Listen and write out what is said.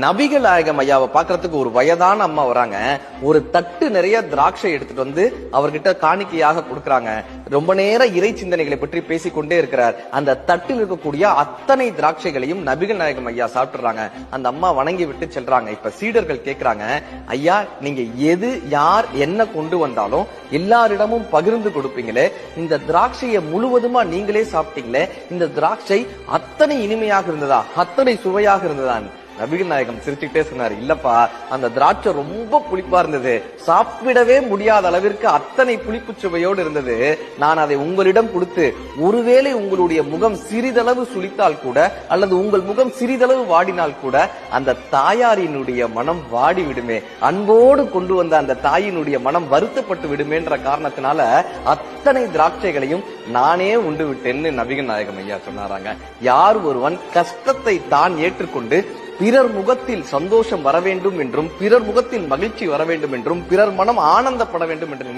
நபிகள் நாயகம் ஐயாவை பாக்குறதுக்கு ஒரு வயதான அம்மா வராங்க. ஒரு தட்டு நிறைய திராட்சை எடுத்துட்டு வந்து அவர்கிட்ட காணிக்கையாக கொடுக்கறாங்க. ரொம்ப நேரம் இறை சிந்தனைகளை பற்றி பேசிக்கொண்டே இருக்கிறார். அந்த தட்டில் இருக்கக்கூடிய அத்தனை திராட்சைகளையும் நபிகள் நாயகம் ஐயா சாப்பிட்டுறாங்க. அந்த அம்மா வணங்கி விட்டு செல்றாங்க. இப்ப சீடர்கள் கேக்குறாங்க ஐயா நீங்க எது யார் என்ன கொண்டு வந்தாலும் எல்லாரிடமும் பகிர்ந்து கொடுப்பீங்களே. இந்த திராட்சையை முழுவதுமா நீங்களே சாப்பிட்டீங்களே. இந்த திராட்சை அத்தனை இனிமையாக இருந்ததா? அத்தனை சுவையாக இருந்ததா நபிகள் நாயகம் சிரிச்சுக்கிட்டே சொன்னார் இல்லப்பா அந்த திராட்சை ரொம்ப புளிப்பா இருந்தது. சாப்பிடவே முடியாத அளவிற்கு அத்தனை புளிப்பு சுவையோடு இருந்தது. நான் அதை உங்களிடம் கொடுத்து ஒருவேளை உங்களுடைய முகம் சிறிதளவு சுளித்தால் கூட அல்லது உங்கள் முகம் சிறிதளவு வாடினால் கூட அந்த தாயாரினுடைய மனம் வாடி விடுமே அன்போடு கொண்டு வந்த அந்த தாயினுடைய மனம் வருத்தப்பட்டு விடுமேன்ற காரணத்தினால அத்தனை திராட்சைகளையும் நானே உண்டு விட்டேன்னு நபிகள் நாயகம் ஐயா சொன்னாராங்க. யார் ஒருவன் கஷ்டத்தை தான் ஏற்றுக்கொண்டு பிறர் முகத்தில் சந்தோஷம் வர வேண்டும் என்றும் பிறர் முகத்தில் மகிழ்ச்சி வர வேண்டும் என்றும் பிறர் மனம் ஆனந்தப்பட வேண்டும் என்று